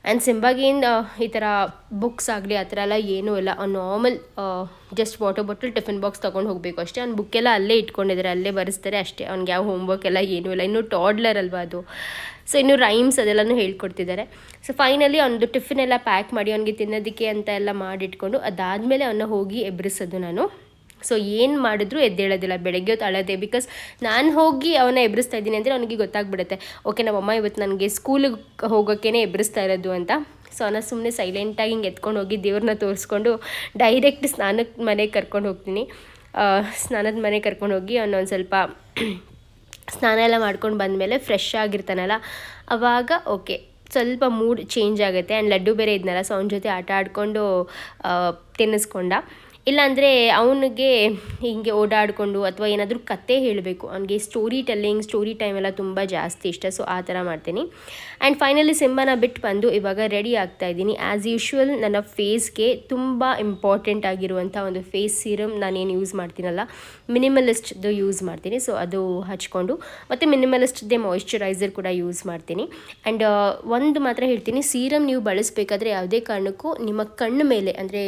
ಆ್ಯಂಡ್ ಸಿಂಬಾಗೇನು ಈ ಥರ ಬುಕ್ಸ್ ಆಗಲಿ, ಆ ಥರ ಎಲ್ಲ ಏನೂ ಇಲ್ಲ. Normal just water bottle tiffin box ತೊಗೊಂಡು ಹೋಗಬೇಕು ಅಷ್ಟೇ. ಅವ್ನು ಬುಕ್ಕೆಲ್ಲ ಅಲ್ಲೇ ಇಟ್ಕೊಂಡಿದ್ದಾರೆ ಅಲ್ಲೇ ಬರೆಸ್ತಾರೆ ಅಷ್ಟೇ. ಅವ್ನಿಗೆ ಯಾವ ಹೋಮ್ವರ್ಕ್ ಎಲ್ಲ ಏನೂ ಇಲ್ಲ. ಇನ್ನೂ ಟಾಡ್ಲರ್ ಅಲ್ವಾ ಅದು. ಸೊ ಇನ್ನು ರೈಮ್ಸ್ ಅದೆಲ್ಲನೂ ಹೇಳ್ಕೊಡ್ತಿದ್ದಾರೆ ಸೊ ಫೈನಲಿ ಅವನದು ಟಿಫಿನ್ ಎಲ್ಲ ಪ್ಯಾಕ್ ಮಾಡಿ ಅವನಿಗೆ ತಿನ್ನೋದಕ್ಕೆ ಅಂತ ಎಲ್ಲ ಮಾಡಿಟ್ಕೊಂಡು ಅದಾದಮೇಲೆ ಅವನ್ನ ಹೋಗಿ ಎಬ್ರಿಸೋದು ನಾನು. ಸೊ ಏನು ಮಾಡಿದ್ರು ಎದ್ದೇಳೋದಿಲ್ಲ, ಬೆಳಗ್ಗೆ ಹೊತ್ತು ಅಳೋದೆ ಬಿಕಾಸ್ ನಾನು ಹೋಗಿ ಅವನ ಎಬ್ರಿಸ್ತಾ ಇದ್ದೀನಿ ಅಂದರೆ ಅವನಿಗೆ ಗೊತ್ತಾಗ್ಬಿಡುತ್ತೆ. ಓಕೆ ನಮ್ಮಮ್ಮ ಇವತ್ತು ನನಗೆ ಸ್ಕೂಲಿಗೆ ಹೋಗೋಕ್ಕೇ ಎಬ್ರಿಸ್ತಾ ಇರೋದು ಅಂತ. ಸೊ ಅವನ ಸುಮ್ಮನೆ ಸೈಲೆಂಟಾಗಿ ಹಿಂಗೆ ಎತ್ಕೊಂಡು ಹೋಗಿ ದೇವ್ರನ್ನ ತೋರಿಸ್ಕೊಂಡು ಡೈರೆಕ್ಟ್ ಸ್ನಾನಕ್ಕೆ ಮನೆಗೆ ಕರ್ಕೊಂಡು ಹೋಗ್ತೀನಿ. ಸ್ನಾನದ ಮನೆಗೆ ಕರ್ಕೊಂಡು ಹೋಗಿ ಅವನೊಂದು ಸ್ವಲ್ಪ ಸ್ನಾನ ಎಲ್ಲ ಮಾಡ್ಕೊಂಡು ಬಂದಮೇಲೆ ಫ್ರೆಶ್ ಆಗಿರ್ತಾನಲ್ಲ, ಅವಾಗ ಓಕೆ ಸ್ವಲ್ಪ ಮೂಡ್ ಚೇಂಜ್ ಆಗುತ್ತೆ. ಆ್ಯಂಡ್ ಲಡ್ಡು ಬೇರೆ ಇದ್ನಲ್ಲ ಸೊ ಅವನ ಜೊತೆ ಆಟ ಆಡಿಕೊಂಡು ತಿನ್ನಿಸ್ಕೊಂಡ. ಇಲ್ಲಾಂದರೆ ಅವನಿಗೆ ಹೀಗೆ ಓಡಾಡಿಕೊಂಡು ಅಥವಾ ಏನಾದರೂ ಕತೆ ಹೇಳಬೇಕು. ಅವನಿಗೆ ಸ್ಟೋರಿ ಟೆಲ್ಲಿಂಗ್ ಸ್ಟೋರಿ ಟೈಮ್ ಎಲ್ಲ ತುಂಬ ಜಾಸ್ತಿ ಇಷ್ಟ ಸೊ ಆ ಥರ ಮಾಡ್ತೀನಿ. ಆ್ಯಂಡ್ ಫೈನಲಿ ಸಿಂಬನ ಬಿಟ್ಟು ಬಂದು ಇವಾಗ ರೆಡಿ ಆಗ್ತಾ ಇದ್ದೀನಿ. ಆ್ಯಸ್ ಯೂಶ್ವಲ್ ನನ್ನ ಫೇಸ್ಗೆ ತುಂಬ ಇಂಪಾರ್ಟೆಂಟ್ ಆಗಿರುವಂಥ ಒಂದು ಫೇಸ್ ಸೀರಮ್ ನಾನೇನು ಯೂಸ್ ಮಾಡ್ತೀನಲ್ಲ ಮಿನಿಮಲಿಸ್ಟ್ದು ಯೂಸ್ ಮಾಡ್ತೀನಿ. ಸೊ ಅದು ಹಚ್ಕೊಂಡು ಮತ್ತು ಮಿನಿಮಲಿಸ್ಟ್ದೇ ಮಾಯಿಶ್ಚರೈಸರ್ ಕೂಡ ಯೂಸ್ ಮಾಡ್ತೀನಿ. ಆ್ಯಂಡ್ ಒಂದು ಮಾತ್ರ ಹೇಳ್ತೀನಿ ಸೀರಮ್ ನೀವು ಬಳಸಬೇಕಾದ್ರೆ ಯಾವುದೇ ಕಾರಣಕ್ಕೂ ನಿಮ್ಮ ಕಣ್ಣು ಮೇಲೆ, ಅಂದರೆ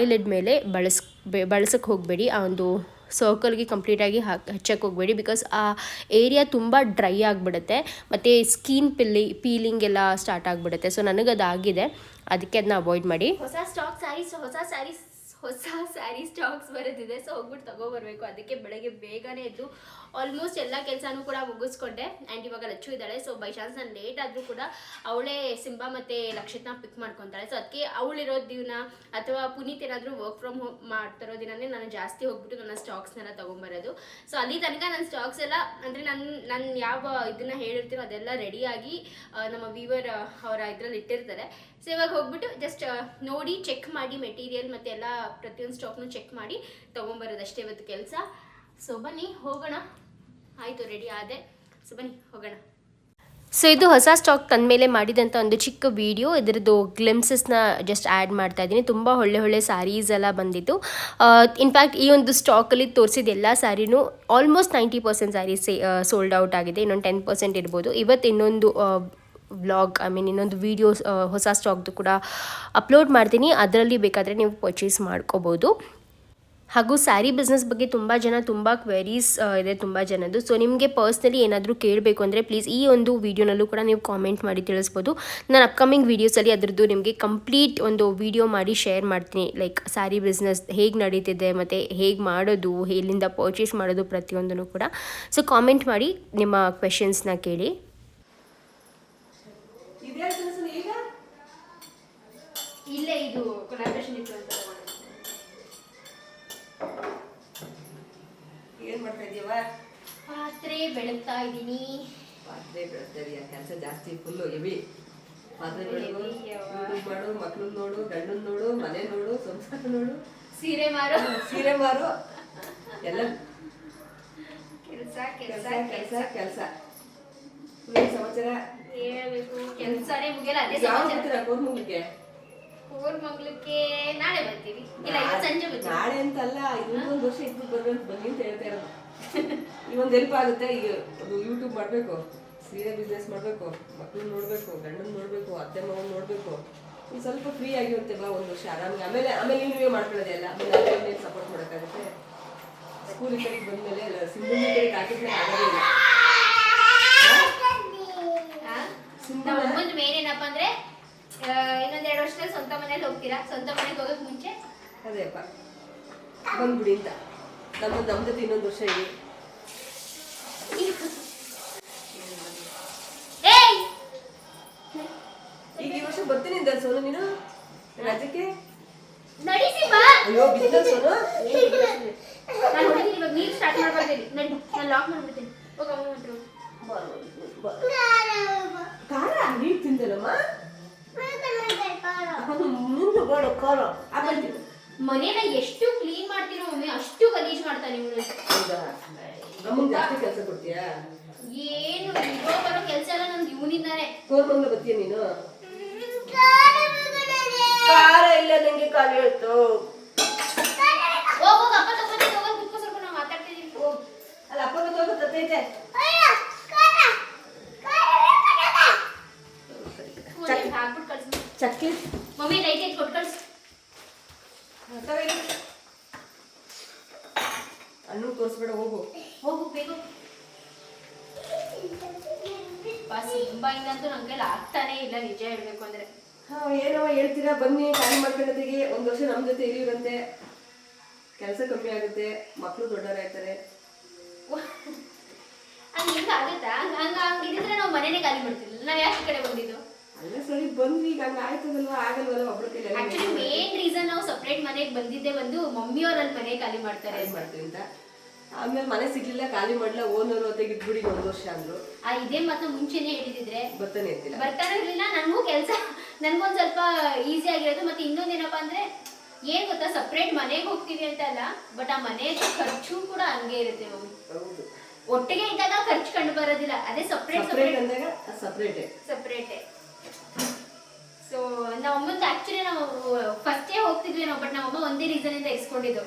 ಐಲೆಡ್ ಮೇಲೆ ಬಳಸ್ ಬಳಸಕ್ಕೆ ಹೋಗಬೇಡಿ. ಆ ಒಂದು ಸರ್ಕಲ್ಗೆ ಕಂಪ್ಲೀಟಾಗಿ ಹಾಕಿ ಹಚ್ಚಕ್ಕೆ ಹೋಗಬೇಡಿ ಬಿಕಾಸ್ ಆ ಏರಿಯಾ ತುಂಬ ಡ್ರೈ ಆಗಿಬಿಡುತ್ತೆ. ಮತ್ತು ಸ್ಕಿನ್ ಪಿಲ್ಲಿ ಪೀಲಿಂಗ್ ಎಲ್ಲ ಸ್ಟಾರ್ಟ್ ಆಗಿಬಿಡುತ್ತೆ. ಸೊ ನನಗೆ ಅದಾಗಿದೆ ಅದಕ್ಕೆ ಅದನ್ನ ಅವಾಯ್ಡ್ ಮಾಡಿ. ಹೊಸ ಸ್ಟಾಕ್ ಸ್ಯಾರೀಸ್ ಹೊಸ ಸ್ಯಾರೀಸ್ ಹೊಸ ಸ್ಯಾರಿ ಸ್ಟಾಕ್ಸ್ ಬರೋದಿದೆ ಸೊ ಹೋಗ್ಬಿಟ್ಟು ತಗೋಬರ್ಬೇಕು. ಅದಕ್ಕೆ ಬೆಳಗ್ಗೆ ಬೇಗನೆ ಎದ್ದು ಆಲ್ಮೋಸ್ಟ್ ಎಲ್ಲ ಕೆಲಸನೂ ಕೂಡ ಮುಗಿಸ್ಕೊಂಡೆ. ಆ್ಯಂಡ್ ಇವಾಗ ಲಚ್ಚು ಇದ್ದಾಳೆ ಸೊ ಬೈ ಚಾನ್ಸ್ ನಾನು ಲೇಟ್ ಆದರೂ ಕೂಡ ಅವಳೇ ಸಿಂಬಾ ಮತ್ತು ಲಕ್ಷಿತ್ನ ಪಿಕ್ ಮಾಡ್ಕೊತಾಳೆ. ಸೊ ಅದಕ್ಕೆ ಅವಳಿರೋ ದಿನ ಅಥವಾ ಪುನೀತ್ ಏನಾದರೂ ವರ್ಕ್ ಫ್ರಮ್ ಹೋಮ್ ಮಾಡ್ತಿರೋ ದಿನನೇ ನಾನು ಜಾಸ್ತಿ ಹೋಗ್ಬಿಟ್ಟು ನನ್ನ ಸ್ಟಾಕ್ಸ್ನೆಲ್ಲ ತೊಗೊಂಬರೋದು. ಸೊ ಅಲ್ಲಿ ತನಕ ನನ್ನ ಸ್ಟಾಕ್ಸ್ ಎಲ್ಲ, ಅಂದರೆ ನನ್ನ ನಾನು ಯಾವ ಇದನ್ನ ಹೇಳಿರ್ತೀನೋ ಅದೆಲ್ಲ ರೆಡಿಯಾಗಿ ನಮ್ಮ ವೀವರ್ ಅವರ ಇದರಲ್ಲಿ ಇಟ್ಟಿರ್ತಾರೆ. ಸೊ ಇವಾಗ ಹೋಗ್ಬಿಟ್ಟು ಜಸ್ಟ್ ನೋಡಿ ಚೆಕ್ ಮಾಡಿ ಮೆಟೀರಿಯಲ್ ಮತ್ತು ಎಲ್ಲ ಪ್ರತಿಯೊಂದು ಸ್ಟಾಕ್ನು ಚೆಕ್ ಮಾಡಿ ತೊಗೊಂಬರೋದಷ್ಟೇ ಇವತ್ತು ಕೆಲಸ. ಸೊ ಬನ್ನಿ, ಹೋಗೋಣ. ಆಯಿತು ರೆಡಿ ಆದೆ. ಸೊ ಬನ್ನಿ, ಹೋಗೋಣ. ಸೊ ಇದು ಹೊಸ ಸ್ಟಾಕ್ ತಂದಮೇಲೆ ಮಾಡಿದಂಥ ಒಂದು ಚಿಕ್ಕ ವಿಡಿಯೋ ಇದರದ್ದು ಗ್ಲಿಮ್ಸಸ್ನ ಜಸ್ಟ್ ಆ್ಯಡ್ ಮಾಡ್ತಾ ಇದ್ದೀನಿ. ತುಂಬ ಒಳ್ಳೆ ಒಳ್ಳೆ ಸ್ಯಾರೀಸ್ ಎಲ್ಲ ಬಂದಿತ್ತು. ಇನ್ಫ್ಯಾಕ್ಟ್ ಈ ಒಂದು ಸ್ಟಾಕಲ್ಲಿ ತೋರಿಸಿದ ಎಲ್ಲ ಸ್ಯಾರಿನೂ almost ninety percent sarees sold out ಆಗಿದೆ. ಇನ್ನೊಂದು ಟೆನ್ ಪರ್ಸೆಂಟ್ ಇರ್ಬೋದು. ಇವತ್ತು ಇನ್ನೊಂದು ವ್ಲಾಗ್ ಐ ಮೀನ್ ಇನ್ನೊಂದು ವೀಡಿಯೋಸ್ ಹೊಸ ಸ್ಟಾಕ್ದು ಕೂಡ ಅಪ್ಲೋಡ್ ಮಾಡ್ತೀನಿ. ಅದರಲ್ಲಿ ಬೇಕಾದರೆ ನೀವು ಪರ್ಚೇಸ್ ಮಾಡ್ಕೋಬೋದು. ಹಾಗೂ ಸ್ಯಾರಿ ಬಿಸ್ನೆಸ್ ಬಗ್ಗೆ ತುಂಬ ಜನ ತುಂಬ ಕ್ವೆರೀಸ್ ಇದೆ ತುಂಬ ಜನದ್ದು. ಸೊ ನಿಮಗೆ ಪರ್ಸ್ನಲಿ ಏನಾದರೂ ಕೇಳಬೇಕು ಅಂದರೆ ಪ್ಲೀಸ್ ಈ ಒಂದು ವೀಡಿಯೋನಲ್ಲೂ ಕೂಡ ನೀವು ಕಾಮೆಂಟ್ ಮಾಡಿ ತಿಳಿಸ್ಬೋದು. ನಾನು ಅಪ್ಕಮಿಂಗ್ ವೀಡಿಯೋಸಲ್ಲಿ ಅದರದ್ದು ನಿಮಗೆ ಕಂಪ್ಲೀಟ್ ಒಂದು ವಿಡಿಯೋ ಮಾಡಿ ಶೇರ್ ಮಾಡ್ತೀನಿ. ಲೈಕ್ ಸ್ಯಾರಿ ಬಿಸ್ನೆಸ್ ಹೇಗೆ ನಡೀತಿದೆ, ಮತ್ತು ಹೇಗೆ ಮಾಡೋದು, ಎಲ್ಲಿಂದ ಪರ್ಚೇಸ್ ಮಾಡೋದು ಪ್ರತಿಯೊಂದನ್ನು ಕೂಡ. ಸೊ ಕಾಮೆಂಟ್ ಮಾಡಿ ನಿಮ್ಮ ಕ್ವೆಶನ್ಸ್ನ ಕೇಳಿ ಇದೇ ಕೆಲಸ ಈಗ ಇಲ್ಲೇ ಇದು ಕೊಲಾಬ್ರೇಷನ್ ಇತ್ತು ಅಂತ ಏನ್ ಮಾಡ್ತಾ ಇದೀವ ಪಾತ್ರೆ ಬೆಳಗ್ತಾ ಇದ್ದೀನಿ. ಪಾತ್ರೆ ಬೆಳಗ್ತಾ ಇದೀಯ ಕೆಲಸ ಜಾಸ್ತಿ ಫುಲ್ಲು ಹೆವಿ ಪಾತ್ರೆ ಬೆಳಗು ಮಾಡು ಮಕ್ಳನ್ನ ನೋಡು ಗಂಡನ್ ನೋಡು ಮನೆ ನೋಡು ಸಂಸಾರ ನೋಡು. ಸೀರೆ ಮಾರು ಸೀರೆ ಮಾರು ಎಲ್ಲ ಕೆಲಸ ಕೆಲಸ ಕೆಲಸ ಕೆಲಸ ಸಮಾಚಾರ? ಹೇಳ್ಬೇಕು. ಕೆಲಸನೇ ಮುಗಿಯಲ್ಲ ಅದೇ ಸಮಾಚಾರ. ಬರ್ತೀರಾ ಕೋರ್ಮಂಗ್ಲಿಕ್ಕೆ ನಾಳೆ ಬರ್ತೀವಿ. ಇಲ್ಲ ಇವತ್ತು ಸಂಜೆ ಬರ್ತೀವಿ. ನಾಳೆ ಅಂತಲ್ಲ ಇನ್ನೊಂದು ವರ್ಷ ಇದ್ದು ಬರ್ಬೇಕು ಬನ್ನಿ ಅಂತ ಹೇಳ್ತಾ ಇರೋದು. ಇವೊಂದು ಒಂದು ಹೆಲ್ಪ್ ಆಗುತ್ತೆ ಈಗ ಅದು ಯೂಟ್ಯೂಬ್ ಮಾಡಬೇಕು ಸೀರೆ ಬಿಸ್ನೆಸ್ ಮಾಡಬೇಕು ಮಕ್ಕಳನ್ನ ನೋಡಬೇಕು ಗಂಡನ ನೋಡಬೇಕು ಅತ್ತೆ ಮಗನ ನೋಡಬೇಕು. ಒಂದು ಸ್ವಲ್ಪ ಫ್ರೀ ಆಗಿರುತ್ತೆ ಬಾ ಒಂದು ವರ್ಷ ಆರಾಮಾಗಿ. ಆಮೇಲೆ ಆಮೇಲೆ ನೀವು ಮಾಡ್ಕೊಳ್ಳೋದೆ ಎಲ್ಲ ಆಮೇಲೆ ಸಪೋರ್ಟ್ ಮಾಡೋಕ್ಕಾಗುತ್ತೆ. ಸ್ಕೂಲ್ ಈ ಕಡೆಗೆ ಬಂದಮೇಲೆ ಎಲ್ಲ ಸಿಂಗಲ್ ಕಡೆಗೆ ಹಾಕಿದ್ರೆ ಆಗೋದೇ ಇಲ್ಲ ನಮ್ಮ ಅಮ್ಮಂದು ಮೇನ್ ಏನಪ್ಪ ಅಂದ್ರೆ ಆ, ಇನ್ನೊಂದ್ ಎರಡು ವರ್ಷದಲ್ಲಿ ಸ್ವಂತ ಮನೇಲಿ ಹೋಗ್ತೀರಾ? ಸ್ವಂತ ಮನೆಗೆ ಹೋಗಕ್ ಮುಂಚೆ? ಅದೇಪ್ಪ ಬಂದ್ಬಿಡಿ ಅಂತ. ನಮ್ಮ ನಮ್ಮ ಜೊತೆ ಇನ್ನೊಂದು ವರ್ಷ ಇದೆ. ಈಗ ಈ ವರ್ಷ ಬರ್ತೀನಿ ಅಂತ ಸೋನು ನೀನು? ರಾಜ್ಯಕ್ಕೆ? ನಡಿಸಿ ಬಾ ಅಯ್ಯೋ ಬಿಸ್ನೆಸ್ ಸೋನು ನಾನು ಹೊಡಿತೀನಿ ಇವಾಗ. ನೀರು ಸ್ಟಾರ್ಟ್ ಮಾಡ್ಬಾರ್ದೇಳಿ ನಡಿ ನಾನು ಲಾಕ್ ಮಾಡ್ಬಿಡ್ತೀನಿ. ಹೋಗಿ ಬಾ ಖಾರ ನೀರು ತಿಂದಲ್ಲಮ್ಮ ಮುಂದೆ ಬೇಡ ಖಾರ ಆಮೇಲೆ ಮನೇನ ಎಷ್ಟು ಕ್ಲೀನ್ ಮಾಡ್ತೀರೋ ಮಮ್ಮಿ ಅಷ್ಟು ಗಲೀಜ್ ಮಾಡ್ತಾನೆ ಇವನು. ಹೌದಾ? ನಮ್ಗೆ ಜಾಸ್ತಿ ಕೆಲಸ ಕೊಡ್ತೀಯಾ? ಏನು ಇರೋ ಬರೋ ಕೆಲಸ ಎಲ್ಲ ನಂದು ಇವನಿಂದಾನೆ. ಕೋರ್ಮಂಗ್ಲ ಬರ್ತೀಯ ನೀನು? ಖಾರ ಇಲ್ಲ ನಂಗೆ ಖಾಲಿ ಹೇಳ್ತು ಹೋಗ್ ಹೋಗ್ ಅಪ್ಪ ತಗೊಂಡು ತಗೊಂಡು ಕುತ್ಕೋ ಸ್ವಲ್ಪ ನಾವು ಅಲ್ಲ ಅಪ್ಪ ತೋಗ ತತ್ತೈತೆ ಹಾಕ್ಬಿಟ್ಟು ಕಳ್ಸು ಚಕ್ಕಿ. ಮಮ್ಮಿ ಲೈಟ್ ಐತೆ ಕೊಟ್ಟು ಕಳ್ಸು ಅಣ್ಣು ತೋರಿಸ್ಬೇಡ ಹೋಗು. ಹೋಗು ಬೇಗ ಬಸ್ ಇಂಬಾಯಿಂದಂತೂ ನನ್ನ ಕೈಲಿ ಆಗ್ತಾನೆ ಇಲ್ಲ ನಿಜ ಹೇಳ್ಬೇಕು ಅಂದ್ರೆ. ಹಾ ಏನವ ಹೇಳ್ತೀರಾ? ಬನ್ನಿ ಖಾಲಿ ಮಾಡ್ಕೊಳ್ಳೋದಿಗೆ ಒಂದು ವರ್ಷ ನಮ್ಮ ಜೊತೆ ಇರಿವ್ರಂತೆ ಕೆಲಸ ಕಮ್ಮಿ ಆಗುತ್ತೆ ಮಕ್ಕಳು ದೊಡ್ಡವರಾಗ್ತಾರೆ ಹಂಗ ಹಿಂಗ ಆಗುತ್ತಾ? ಹಂಗ ಹಂಗ ಹಂಗಿದ್ರೆ ನಾವು ಮನೇನೆ ಖಾಲಿ ಮಾಡ್ತಿರ್ಲಿಲ್ಲ. ನಾವ್ ಯಾಕೆ ಕಡೆ ಬಂದಿದ್ದು? ಅಲ್ಲ ಸರಿ ಬಂದ್ವಿ. ಈಗ ಹಂಗ ಆಯ್ತದಲ್ವಾ? ಆಗಲ್ವಲ್ಲ ಒಬ್ರ ಕೈಲಿ ಎಲ್ಲ ಆಕ್ಚುಲಿ ಮೇನ್ ರೀಸನ್ ನಾವು ಸಪ್ರೇಟ್ ಮನೆಗೆ ಬಂದಿದ್ದೆ ಒಂದು ಮಮ್ಮಿಯವ್ರ ಅಲ್ಲಿ ಮನೆ ಖಾಲಿ ಮಾಡ್ತಾರೆ ಮಾಡ್ತೀವಿ ಅಂತ. ಆಮೇಲೆ ಮನೆ ಸಿಗ್ಲಿಲ್ಲ ಖಾಲಿ ಮಾಡ್ಲ? ಓನರ್ ಹೊತ್ತಿಗೆ ಇದ್ಬಿಡಿ ಒಂದ್ ವರ್ಷ ಅಂದ್ರು. ಆ ಇದೇ ಮಾತ್ರ ಮುಂಚೆನೆ ಹೇಳಿದಿದ್ರೆ. ಬರ್ತಾನೆ ಇರ್ಲಿಲ್ಲ. ಬರ್ತಾನೆ ಇರ್ಲಿಲ್ಲ ನನಗೂ ಕೆಲಸ ನನ್ಗೊಂದ್ ಸ್ವಲ್ಪ ಈಸಿ ಆಗಿರೋದು. ಮತ್ತೆ ಇನ್ನೊಂದೇನಪ್ಪ ಅಂದ್ರೆ ಏನ್ ಗೊತ್ತಾ? ಸಪ್ರೇಟ್ ಮನೆಗೆ ಹೋಗ್ತೀವಿ ಅಂತ ಅಲ್ಲ ಬಟ್ ಆ ಮನೆ ಖರ್ಚು ಕೂಡ ಹಂಗೆ ಇರುತ್ತೆ ಹೌದು. ಒಟ್ಟಿಗೆ ಇದ್ದಾಗ ಖರ್ಚು ಕಂಡು ಬರೋದಿಲ್ಲ. ಅದೇ ಸಪ್ರೇಟ್ ಸಪ್ರೇಟ್ ಸಪ್ರೇಟ್ ಅಂದಾಗ ಸಪ್ರೇಟೇ ಸಪ್ರೇಟೇ ಸೊ ನಮ್ಮ ಅಮ್ಮಂದು ಆಕ್ಚುಲಿ ನಾವು ಫಸ್ಟೇ ಹೋಗ್ತಿದ್ವಿ ನಾವು ಬಟ್ ನಮ್ಮಮ್ಮ ಒಂದೇ ರೀಸನ್ ಇಂದ ಇಸ್ಕೊಂಡಿದ್ದು.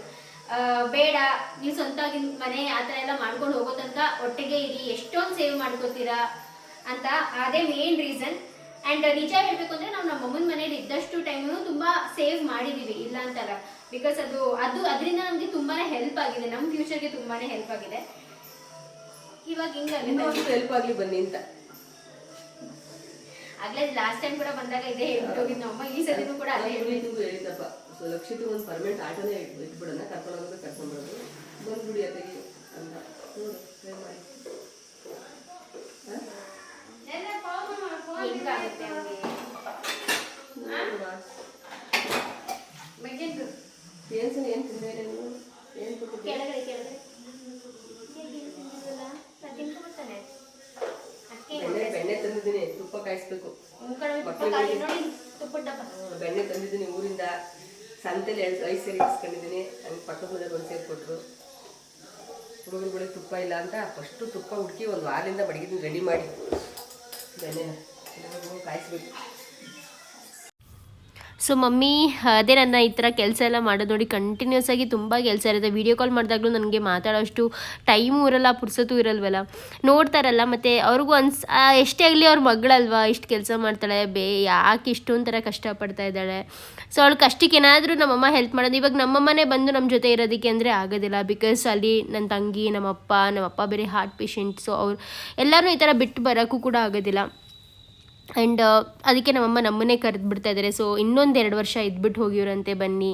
ಬೇಡ, ನೀವು ಸ್ವಂತಾಗಿ ಮನೆ ಆ ಥರ ಎಲ್ಲ ಮಾಡ್ಕೊಂಡು ಹೋಗೋ ತನಕ ಒಟ್ಟಿಗೆ ಇರಿ, ಎಷ್ಟೊಂದು ಸೇವ್ ಮಾಡ್ಕೋತೀರಾ ಅಂತ ಅದೇ ಮೇನ್ ರೀಸನ್ ಆ್ಯಂಡ್ ನಿಜ ಹೇಳಬೇಕು ಅಂದರೆ ನಾವು ನಮ್ಮ ಅಮ್ಮನ ಮನೇಲಿ ಇದ್ದಷ್ಟು ಟೈಮು ತುಂಬ ಸೇವ್ ಮಾಡಿದ್ದೀವಿ ಇಲ್ಲ ಅಂತಲ್ಲ. ಬಿಕಾಸ್ ಅದು ಅದು ಅದರಿಂದ ನಮಗೆ ತುಂಬಾ ಹೆಲ್ಪ್ ಆಗಿದೆ ನಮ್ಮ ಫ್ಯೂಚರ್ಗೆ ತುಂಬಾ ಹೆಲ್ಪ್ ಆಗಿದೆ. ಇವಾಗ ಹೆಲ್ಪ್ ಆಗಲಿ ಬನ್ನಿ ಅಂತ. ಆಗ್ಲೇ ಲಾಸ್ಟ್ ಟೈಮ್ ಕೂಡ ಬಂದಾಗ ಇದೆ ಹೇಳ್ಬಿಟ್ಟು ಅಮ್ಮ ನಮ್ಮ ಈ ಸತಿನೂ ಕೂಡ ಅದೇ ಹೇಳಿದ್ದು ಹೇಳಿದ್ದಪ್ಪ ಸೊ ಲಕ್ಷಿತು ಒಂದು ಪರ್ಮನೆಂಟ್ ಆಟೋನೇ ಇಟ್ಬಿಡೋಣ ಕರ್ಕೊಂಡು ಹೋಗೋದು ಕರ್ಕೊಂಡು ಬರೋದು. ಬಂದ್ಬಿಡಿ ಅತ್ತೆಗೆ ಅಂತ. ಏನು ಹೆಂಗಾಗುತ್ತೆ ಏನು ನೋಡುವ. ಏನ್ ಏನ್ ಕೆಳಗಡೆ ಕೆಳಗಡೆ ತಿನ್ಕೊಂಡ್ಬಿಡ್ತಾನೆ ಅದಕ್ಕೆ ಬೆಣ್ಣೆ ಬೆಣ್ಣೆ ತಂದಿದ್ದೀನಿ ತುಪ್ಪ ಕಾಯಿಸ್ಬೇಕು. ಬೆಣ್ಣೆ ತಂದಿದ್ದೀನಿ ಊರಿಂದ. ಸಂತೆಲಿ ಐದು ಸೇರಿ ಇಸ್ಕೊಂಡಿದ್ದೀನಿ. ಹಂಗೆ ಪಕ್ಕದ ಮನೆಗೆ ಒಂದು ಸೇರಿ ಕೊಟ್ಟರು ಹುಡುಗರುಗಳಿಗೆ ತುಪ್ಪ ಇಲ್ಲ ಅಂತ ಫಸ್ಟು ತುಪ್ಪ ಹುಡುಕಿ ಒಂದು ವಾರದಿಂದ ಮಡಗಿದ್ದೀನಿ ರೆಡಿ ಮಾಡಿ. ಬೆಣ್ಣೆ ಕಾಯಿಸ್ಬೇಕು. ಸೊ ಮಮ್ಮಿ, ಅದೇ ನನ್ನ ಈ ಥರ ಕೆಲಸ ಎಲ್ಲ ಮಾಡೋದು ನೋಡಿ ಕಂಟಿನ್ಯೂಸ್ ಆಗಿ ತುಂಬ ಕೆಲಸ ಇರುತ್ತೆ. ವೀಡಿಯೋ ಕಾಲ್ ಮಾಡಿದಾಗಲೂ ನನಗೆ ಮಾತಾಡೋಷ್ಟು ಟೈಮು ಇರಲ್ಲ, ಪುರ್ಸೊತ್ತು ಇರಲ್ವಲ್ಲ. ನೋಡ್ತಾರಲ್ಲ, ಮತ್ತು ಅವ್ರಿಗೂ ಅನ್ಸ್ ಎಷ್ಟೇ ಆಗಲಿ ಅವ್ರ ಮಗಳಲ್ವಾ, ಇಷ್ಟು ಕೆಲಸ ಮಾಡ್ತಾಳೆ, ಬೇ, ಯಾಕೆ ಇಷ್ಟೊಂದು ಕಷ್ಟಪಡ್ತಾ ಇದ್ದಾಳೆ. ಸೊ ಅವಳು ಕಷ್ಟಕ್ಕೆ ಏನಾದರೂ ನಮ್ಮಮ್ಮ ಹೆಲ್ಪ್ ಮಾಡೋದು. ಇವಾಗ ನಮ್ಮಮ್ಮನೇ ಬಂದು ನಮ್ಮ ಜೊತೆ ಇರೋದಕ್ಕೆ ಅಂದರೆ ಆಗೋದಿಲ್ಲ. ಬಿಕಾಸ್ ಅಲ್ಲಿ ನನ್ನ ತಂಗಿ, ನಮ್ಮಪ್ಪ ನಮ್ಮಪ್ಪ ಬೇರೆ ಹಾರ್ಟ್ ಪೇಷಂಟ್ ಸೊ ಅವ್ರು ಎಲ್ಲರೂ ಈ ಥರ ಬಿಟ್ಟು ಬರೋಕ್ಕೂ ಕೂಡ ಆಗೋದಿಲ್ಲ. ಆ್ಯಂಡ್ ಅದಕ್ಕೆ ನಮ್ಮಮ್ಮ ನಮ್ಮನ್ನೇ ಕರೆದು ಬಿಡ್ತಾ ಇದ್ದಾರೆ ಸೊ ಇನ್ನೊಂದು ಎರಡು ವರ್ಷ ಇದ್ಬಿಟ್ಟು ಹೋಗಿರಂತೆ ಬನ್ನಿ.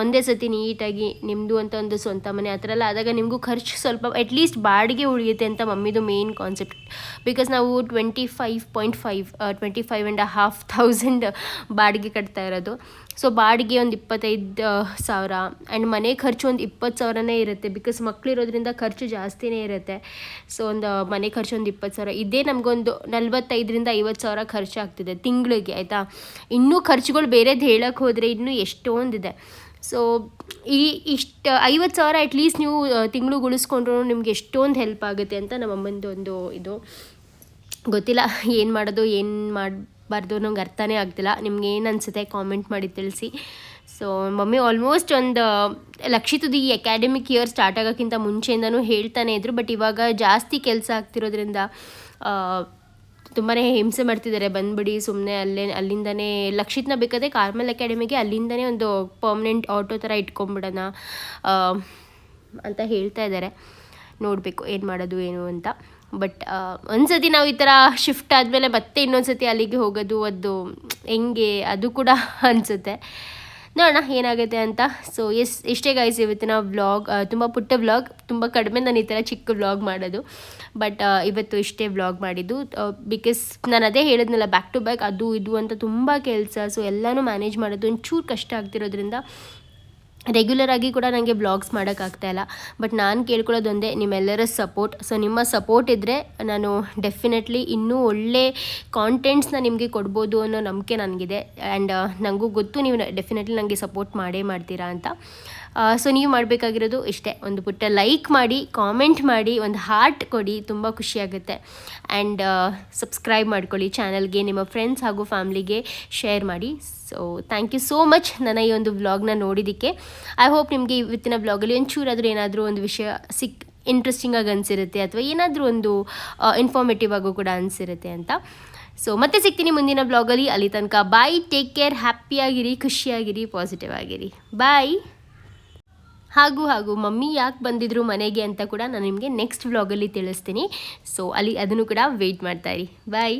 ಒಂದೇ ಸತಿ ನೀಟಾಗಿ ನಿಮ್ಮದು ಅಂತ ಒಂದು ಸ್ವಂತ ಮನೆ ಆ ಥರ ಎಲ್ಲ ಆದಾಗ ನಿಮಗೂ ಖರ್ಚು ಸ್ವಲ್ಪ ಅಟ್ಲೀಸ್ಟ್ ಬಾಡಿಗೆ ಉಳಿಯುತ್ತೆ ಅಂತ ಮಮ್ಮಿದು ಮೇನ್ ಕಾನ್ಸೆಪ್ಟ್ ಬಿಕಾಸ್ ನಾವು twenty five point five twenty five and half thousand ಬಾಡಿಗೆ ಕಟ್ತಾ ಇರೋದು. ಸೊ ಬಾಡಿಗೆ ಒಂದು ಇಪ್ಪತ್ತೈದು ಸಾವಿರ ಆ್ಯಂಡ್ ಮನೆ ಖರ್ಚು ಒಂದು ಇಪ್ಪತ್ತು ಸಾವಿರನೇ ಇರುತ್ತೆ ಬಿಕಾಸ್ ಮಕ್ಕಳಿರೋದ್ರಿಂದ ಖರ್ಚು ಜಾಸ್ತಿನೇ ಇರುತ್ತೆ. ಸೊ ಒಂದು ಮನೆ ಖರ್ಚು ಒಂದು ಇಪ್ಪತ್ತು ಸಾವಿರ. ಇದೇ ನಮಗೊಂದು ನಲ್ವತ್ತೈದರಿಂದ ಐವತ್ತು ಸಾವಿರ ಖರ್ಚಾಗ್ತಿದೆ ತಿಂಗಳಿಗೆ, ಆಯಿತಾ? ಇನ್ನೂ ಖರ್ಚುಗಳು ಬೇರೆದು ಹೇಳಕ್ಕೆ ಹೋದರೆ ಇನ್ನೂ ಎಷ್ಟೊಂದಿದೆ. ಸೊ ಈ ಇಷ್ಟು, ಐವತ್ತು ಸಾವಿರ ಅಟ್ಲೀಸ್ಟ್ ನೀವು ತಿಂಗಳು ಉಳಿಸ್ಕೊಂಡ್ರು ನಿಮ್ಗೆ ಎಷ್ಟೊಂದು ಹೆಲ್ಪ್ ಆಗುತ್ತೆ ಅಂತ ನಮ್ಮಮ್ಮಂದು ಒಂದು ಇದು. ಗೊತ್ತಿಲ್ಲ ಏನು ಮಾಡೋದು, ಏನು ಮಾಡಬಾರ್ದು ನಂಗೆ ಅರ್ಥನೇ ಆಗ್ತಿಲ್ಲ. ನಿಮ್ಗೆ ಏನು ಅನಿಸುತ್ತೆ ಕಾಮೆಂಟ್ ಮಾಡಿ ತಿಳಿಸಿ. ಸೊ ಮಮ್ಮಿ ಆಲ್ಮೋಸ್ಟ್ ಒಂದು ಲಕ್ಷಿತದ ಈ ಅಕಾಡೆಮಿಕ್ ಇಯರ್ ಸ್ಟಾರ್ಟ್ ಆಗೋಕ್ಕಿಂತ ಮುಂಚೆಯಿಂದನೂ ಹೇಳ್ತಾನೆ ಇದ್ರು. ಬಟ್ ಇವಾಗ ಜಾಸ್ತಿ ಕೆಲಸ ಆಗ್ತಿರೋದ್ರಿಂದ ತುಂಬಾ ಹಿಂಸೆ ಮಾಡ್ತಿದ್ದಾರೆ ಬಂದ್ಬಿಡಿ ಸುಮ್ಮನೆ ಅಲ್ಲೇ, ಅಲ್ಲಿಂದನೇ ಲಕ್ಷಿತ್ನ ಬೇಕಾದ್ರೆ ಕಾರ್ಮಲ್ ಅಕಾಡೆಮಿಗೆ ಅಲ್ಲಿಂದನೇ ಒಂದು ಪರ್ಮನೆಂಟ್ ಆಟೋ ಥರ ಇಟ್ಕೊಂಬಿಡೋಣ ಅಂತ ಹೇಳ್ತಾ ಇದ್ದಾರೆ ನೋಡಬೇಕು ಏನು ಮಾಡೋದು, ಏನು ಅಂತ. ಬಟ್ ಒಂದ್ಸತಿ ನಾವು ಈ ಥರ ಶಿಫ್ಟ್ ಆದಮೇಲೆ ಮತ್ತೆ ಇನ್ನೊಂದ್ಸತಿ ಅಲ್ಲಿಗೆ ಹೋಗೋದು, ಅದು ಹೆಂಗೆ, ಅದು ಕೂಡ <laughs> ಅನಿಸುತ್ತೆ. ನೋಡೋಣ ಏನಾಗುತ್ತೆ ಅಂತ. ಸೊ ಎಸ್ ಇಷ್ಟೇ ಗಾಯ್ಸ್ ಇವತ್ತಿನ ವ್ಲಾಗ್ ತುಂಬ ಪುಟ್ಟ ವ್ಲಾಗ್ ತುಂಬ ಕಡಿಮೆ ನಾನು ಈ ಥರ ಚಿಕ್ಕ ವ್ಲಾಗ್ ಮಾಡೋದು. ಬಟ್ ಇವತ್ತು ಇಷ್ಟೇ ವ್ಲಾಗ್ ಮಾಡಿದ್ದು. ಬಿಕಾಸ್ ನಾನು ಅದೇ ಹೇಳಿದ್ನಲ್ಲ ಬ್ಯಾಕ್ ಟು ಬ್ಯಾಕ್ ಅದು, ಇದು ಅಂತ ತುಂಬ ಕೆಲಸ. ಸೊ ಎಲ್ಲನೂ ಮ್ಯಾನೇಜ್ ಮಾಡೋದು ಒಂಚೂರು ಕಷ್ಟ ಆಗ್ತಿರೋದ್ರಿಂದ ರೆಗ್ಯುಲರ್ ಆಗಿ ಕೂಡ ನನಗೆ ಬ್ಲಾಗ್ಸ್ ಮಾಡೋಕ್ಕಾಗ್ತಾಯಿಲ್ಲ ಬಟ್ ನಾನು ಕೇಳ್ಕೊಳ್ಳೋದೊಂದೇ ನಿಮ್ಮೆಲ್ಲರ ಸಪೋರ್ಟ್ ಸೊ ನಿಮ್ಮ ಸಪೋರ್ಟ್ ಇದ್ದರೆ ನಾನು ಡೆಫಿನೆಟ್ಲಿ ಇನ್ನೂ ಒಳ್ಳೆ ಕಾಂಟೆಂಟ್ಸ್ನ ನಿಮಗೆ ಕೊಡ್ಬೋದು ಅನ್ನೋ ನಂಬಿಕೆ ನನಗಿದೆ. ಆ್ಯಂಡ್ ನನಗೂ ಗೊತ್ತು ನೀವು ಡೆಫಿನೆಟ್ಲಿ ನನಗೆ ಸಪೋರ್ಟ್ ಮಾಡೇ ಮಾಡ್ತೀರಾ ಅಂತ. ಸೊ ನೀವು ಮಾಡಬೇಕಾಗಿರೋದು ಇಷ್ಟೇ. ಒಂದು ಪುಟ್ಟ ಲೈಕ್ ಮಾಡಿ ಕಾಮೆಂಟ್ ಮಾಡಿ, ಒಂದು ಹಾರ್ಟ್ ಕೊಡಿ, ತುಂಬ ಖುಷಿಯಾಗುತ್ತೆ ಆ್ಯಂಡ್ ಸಬ್ಸ್ಕ್ರೈಬ್ ಮಾಡ್ಕೊಳ್ಳಿ ಚಾನಲ್ಗೆ ನಿಮ್ಮ ಫ್ರೆಂಡ್ಸ್ ಹಾಗೂ ಫ್ಯಾಮ್ಲಿಗೆ ಶೇರ್ ಮಾಡಿ. So thank you so much ನನ್ನ ಈ ಒಂದು ವ್ಲಾಗ್ನ ನೋಡಿದ್ದಕ್ಕೆ. ಐ ಹೋಪ್ ನಿಮಗೆ ಇವತ್ತಿನ ವ್ಲಾಗಲ್ಲಿ ಒಂಚೂರಾದರೂ ಏನಾದರೂ ಒಂದು ವಿಷಯ ಸಿಕ್ ಇಂಟ್ರೆಸ್ಟಿಂಗಾಗಿ ಅನಿಸಿರುತ್ತೆ ಅಥವಾ ಏನಾದರೂ ಒಂದು ಇನ್ಫಾರ್ಮೇಟಿವ್ ಆಗು ಕೂಡ ಅನಿಸಿರುತ್ತೆ ಅಂತ. ಸೊ ಮತ್ತೆ ಸಿಗ್ತೀನಿ ಮುಂದಿನ ಬ್ಲಾಗಲ್ಲಿ ಅಲ್ಲಿ. ತನಕ ಬಾಯ್ ಟೇಕ್ ಕೇರ್ ಹ್ಯಾಪಿಯಾಗಿರಿ ಖುಷಿಯಾಗಿರಿ ಪಾಸಿಟಿವ್ ಆಗಿರಿ ಬಾಯ್ ಹಾಗೂ ಹಾಗೂ ಮಮ್ಮಿ ಯಾಕೆ ಬಂದಿದ್ರು ಮನೆಗೆ ಅಂತ ಕೂಡ ನಾನು ನಿಮಗೆ ನೆಕ್ಸ್ಟ್ ವ್ಲಾಗಲ್ಲಿ ತಿಳಿಸ್ತೀನಿ. ಸೊ ಅಲ್ಲಿ ಅದನ್ನು ಕೂಡ ವೆಯ್ಟ್ ಇರಿ. ಬಾಯ್